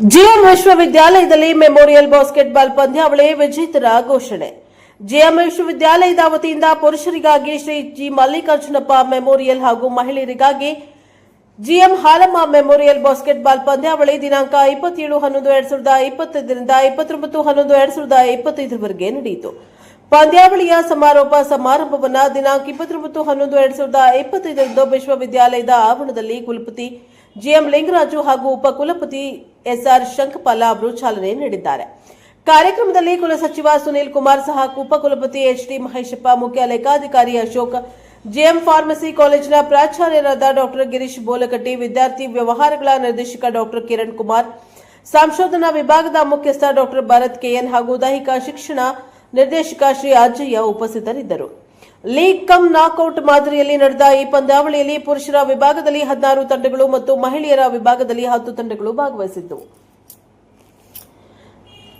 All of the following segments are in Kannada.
ಜಿಎಂ ವಿಶ್ವವಿದ್ಯಾಲಯದಲ್ಲಿ ಮೆಮೋರಿಯಲ್ ಬಾಸ್ಕೆಟ್ಬಾಲ್ ಪಂದ್ಯಾವಳಿ ವಿಜೇತರ ಘೋಷಣೆ. ಜಿಎಂ ವಿಶ್ವವಿದ್ಯಾಲಯದ ವತಿಯಿಂದ ಪುರುಷರಿಗಾಗಿ ಶ್ರೀ ಜಿ ಮಲ್ಲಿಕಾರ್ಜುನಪ್ಪ ಮೆಮೋರಿಯಲ್ ಹಾಗೂ ಮಹಿಳೆಯರಿಗಾಗಿ ಜಿಎಂ ಹಾಲಮ್ಮ ಮೆಮೋರಿಯಲ್ ಬಾಸ್ಕೆಟ್ಬಾಲ್ ಪಂದ್ಯಾವಳಿ ದಿನಾಂಕ ಇಪ್ಪತ್ತೇಳು ಹನ್ನೊಂದು ಎರಡ್ ಸಾವಿರದ ಇಪ್ಪತ್ತೈದರಿಂದ ಇಪ್ಪತ್ತೊಂಬತ್ತು ಹನ್ನೊಂದು ಎರಡ್ ಸಾವಿರದ ಇಪ್ಪತ್ತೈದರವರೆಗೆ ನಡೆಯಿತು. ಪಂದ್ಯಾವಳಿಯ ಸಮಾರೋಪ ಸಮಾರಂಭವನ್ನು ದಿನಾಂಕ ಇಪ್ಪತ್ತೊಂಬತ್ತು ಹನ್ನೊಂದು ಎರಡ್ ಸಾವಿರದ ಇಪ್ಪತ್ತೈದರಂದು ವಿಶ್ವವಿದ್ಯಾಲಯದ ಆವರಣದಲ್ಲಿ ಕುಲಪತಿ ಜಿಎಂ ಲಿಂಗರಾಜು ಹಾಗೂ ಉಪಕುಲಪತಿ ಎಸ್ಆರ್ ಶಂಕಪಾಲ ಅವರು ಚಾಲನೆ ನೀಡಿದ್ದಾರೆ. ಕಾರ್ಯಕ್ರಮದಲ್ಲಿ ಕುಲಸಚಿವ ಸುನೀಲ್ ಕುಮಾರ್ ಸಹ ಉಪಕುಲಪತಿ ಎಚ್ಡಿ ಮಹೇಶಪ್ಪ, ಮುಖ್ಯ ಲೆಕ್ಕಾಧಿಕಾರಿ ಅಶೋಕ್, ಜೆಎಂ ಫಾರ್ಮಸಿ ಕಾಲೇಜಿನ ಪ್ರಾಚಾರ್ಯರಾದ ಡಾಕ್ಟರ್ ಗಿರೀಶ್ ಬೋಲಕಟ್ಟಿ, ವಿದ್ಯಾರ್ಥಿ ವ್ಯವಹಾರಗಳ ನಿರ್ದೇಶಕ ಡಾಕ್ಟರ್ ಕಿರಣ್ ಕುಮಾರ್, ಸಂಶೋಧನಾ ವಿಭಾಗದ ಮುಖ್ಯಸ್ಥ ಡಾಕ್ಟರ್ ಭರತ್ ಕೆಎನ್ ಹಾಗೂ ದೈಹಿಕ ಶಿಕ್ಷಣ ನಿರ್ದೇಶಕ ಶ್ರೀ ಅಜ್ಜಯ್ಯ ಉಪಸ್ಥಿತರಿದ್ದರು. ಲೀಗ್ ಕಮ್ ನಾಕ್ಔಟ್ ಮಾದರಿಯಲ್ಲಿ ನಡೆದ ಈ ಪಂದ್ಯಾವಳಿಯಲ್ಲಿ ಪುರುಷರ ವಿಭಾಗದಲ್ಲಿ ಹದಿನಾರು ತಂಡಗಳು ಮತ್ತು ಮಹಿಳೆಯರ ವಿಭಾಗದಲ್ಲಿ ಹತ್ತು ತಂಡಗಳು ಭಾಗವಹಿಸಿದ್ದವು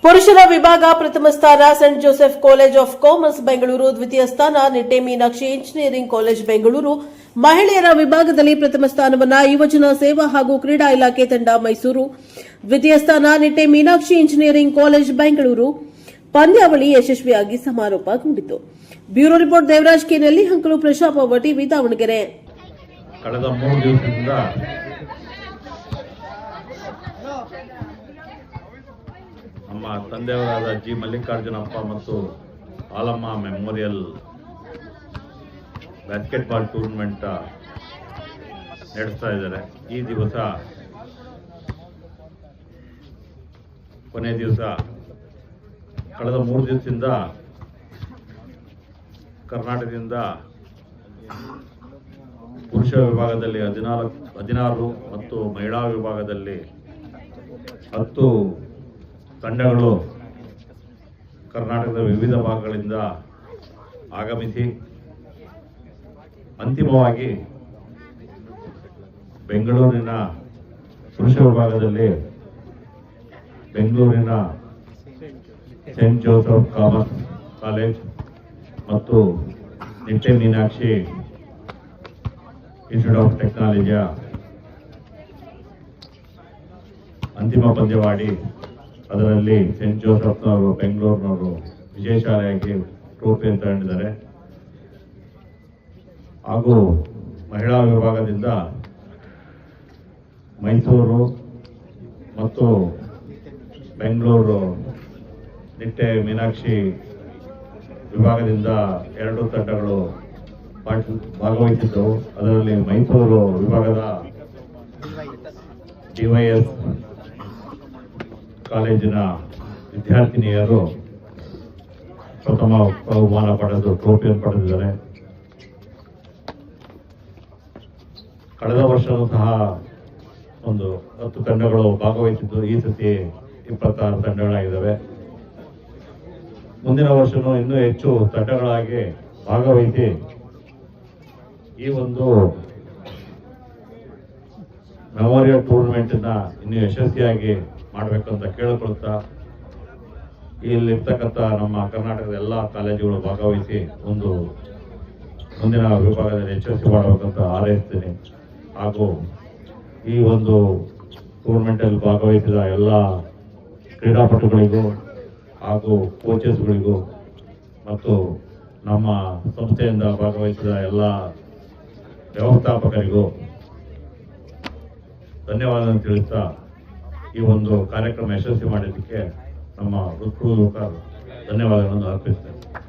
ಪುರುಷರ ವಿಭಾಗ ಪ್ರಥಮ ಸ್ಥಾನ saint Joseph college of commerce Bengaluru, ದ್ವಿತೀಯ ಸ್ಥಾನ ನಿಟ್ಟೆ ಮೀನಾಕ್ಷಿ ಇಂಜಿನಿಯರಿಂಗ್ ಕಾಲೇಜ್ ಬೆಂಗಳೂರು. ಮಹಿಳೆಯರ ವಿಭಾಗದಲ್ಲಿ ಪ್ರಥಮ ಸ್ಥಾನವನ್ನು ಯುವಜನ ಸೇವಾ ಹಾಗೂ ಕ್ರೀಡಾ ಇಲಾಖೆ ತಂಡ ಮೈಸೂರು. ದ್ವಿತೀಯ ಸ್ಥಾನ ನಿಟ್ಟೆ ಮೀನಾಕ್ಷಿ ಇಂಜಿನಿಯರಿಂಗ್ ಕಾಲೇಜ್ ಬೆಂಗಳೂರು. ಪಂದ್ಯಾವಳಿ ಯಶಸ್ವಿಯಾಗಿ ಸಮಾರೋಪಗೊಂಡಿತು ಬ್ಯೂರೋ ರಿಪೋರ್ಟ್ ದೇವರಾಜ್ ಕೆನಲ್ಲಿ ಹಂಕಲು ಪ್ರಶಾಪ್ ಟಿವಿ ದಾವಣಗೆರೆ ಕಳೆದ ಮೂರು ದಿವಸದಿಂದ ನಮ್ಮ ತಂದೆಯವರಾದ ಜಿ ಮಲ್ಲಿಕಾರ್ಜುನಪ್ಪ ಮತ್ತು ಆಲಮ್ಮ ಮೆಮೋರಿಯಲ್ ಬ್ಯಾಸ್ಕೆಟ್ಬಾಲ್ ಟೂರ್ನಮೆಂಟ್ ನಡೆಸ್ತಾ ಇದ್ದಾರೆ. ಈ ದಿವಸ ಕೊನೆ ದಿವಸ ಕಳೆದ ಮೂರು ದಿನದಿಂದ ಕರ್ನಾಟಕದಿಂದ ಪುರುಷ ವಿಭಾಗದಲ್ಲಿ ಹದಿನಾಲ್ಕು ಹದಿನಾರು ಮತ್ತು ಮಹಿಳಾ ವಿಭಾಗದಲ್ಲಿ ಹತ್ತು ತಂಡಗಳು ಕರ್ನಾಟಕದ ವಿವಿಧ ಭಾಗಗಳಿಂದ ಆಗಮಿಸಿ ಅಂತಿಮವಾಗಿ ಬೆಂಗಳೂರಿನ ಪುರುಷ ವಿಭಾಗದಲ್ಲಿ ಬೆಂಗಳೂರಿನ ಸೆಂಟ್ ಜೋಸಫ್ ಕಾಮರ್ಸ್ ಕಾಲೇಜ್ ಮತ್ತು ನಿಟ್ಟೆ ಮೀನಾಕ್ಷಿ ಇನ್ಸ್ಟಿಟ್ಯೂಟ್ ಆಫ್ ಟೆಕ್ನಾಲಜಿಯ ಅಂತಿಮ ಪಂದ್ಯವಾಡಿ ಅದರಲ್ಲಿ ಸೆಂಟ್ ಜೋಸಫ್ನವರು ಬೆಂಗಳೂರಿನವರು ವಿಜಯಶಾಲೆಯಾಗಿ ಟ್ರೋಫಿ ತಗೊಂಡಿದ್ದಾರೆ ಹಾಗೂ ಮಹಿಳಾ ವಿಭಾಗದಿಂದ ಮೈಸೂರು ಮತ್ತು ನಿಟ್ಟೆ ಮೀನಾಕ್ಷಿ ವಿಭಾಗದಿಂದ ಎರಡು ತಂಡಗಳು ಭಾಗವಹಿಸಿದ್ದವು ಅದರಲ್ಲಿ ಮೈಸೂರು ವಿಭಾಗದ ಡಿವೈಎಸ್ ಕಾಲೇಜಿನ ವಿದ್ಯಾರ್ಥಿನಿಯರು ಪ್ರಥಮ ಬಹುಮಾನ ಪಡೆದು ಟ್ರೋಫಿಯನ್ನು ಪಡೆದಿದ್ದಾರೆ. ಕಳೆದ ವರ್ಷವೂ ಸಹ ಒಂದು ಹತ್ತು ತಂಡಗಳು ಭಾಗವಹಿಸಿದ್ದು. ಈ ಸತಿ ಇಪ್ಪತ್ತಾರು ತಂಡಗಳಾಗಿದ್ದಾವೆ. ಮುಂದಿನ ವರ್ಷನೂ ಇನ್ನೂ ಹೆಚ್ಚು ತಂಡಗಳಾಗಿ ಭಾಗವಹಿಸಿ ಈ ಒಂದು ಮೆಮೋರಿಯಲ್ ಟೂರ್ನಮೆಂಟ್ನ ಇನ್ನೂ ಯಶಸ್ವಿಯಾಗಿ ಮಾಡಬೇಕಂತ ಕೇಳಿಕೊಳ್ತಾ ಇಲ್ಲಿರ್ತಕ್ಕಂಥ ನಮ್ಮ ಕರ್ನಾಟಕದ ಎಲ್ಲ ಕಾಲೇಜುಗಳು ಭಾಗವಹಿಸಿ ಒಂದು ಮುಂದಿನ ವಿಭಾಗದಲ್ಲಿ ಯಶಸ್ವಿ ಮಾಡಬೇಕಂತ ಹಾರೈಸ್ತೀನಿ. ಹಾಗೂ ಈ ಒಂದು ಟೂರ್ನಮೆಂಟಲ್ಲಿ ಭಾಗವಹಿಸಿದ ಎಲ್ಲ ಕ್ರೀಡಾಪಟುಗಳಿಗೂ ಹಾಗೂ ಕೋಚಸ್ಗಳಿಗೂ ಮತ್ತು ನಮ್ಮ ಸಂಸ್ಥೆಯಿಂದ ಭಾಗವಹಿಸಿದ ಎಲ್ಲ ವ್ಯವಸ್ಥಾಪಕರಿಗೂ ಧನ್ಯವಾದ ತಿಳಿಸ್ತಾ ಈ ಒಂದು ಕಾರ್ಯಕ್ರಮ ಯಶಸ್ವಿ ಮಾಡಿದ್ದಕ್ಕೆ ನಮ್ಮ ಹೃತ್ಪೂರ್ವಕ ಧನ್ಯವಾದಗಳನ್ನು ಅರ್ಪಿಸ್ತೇನೆ.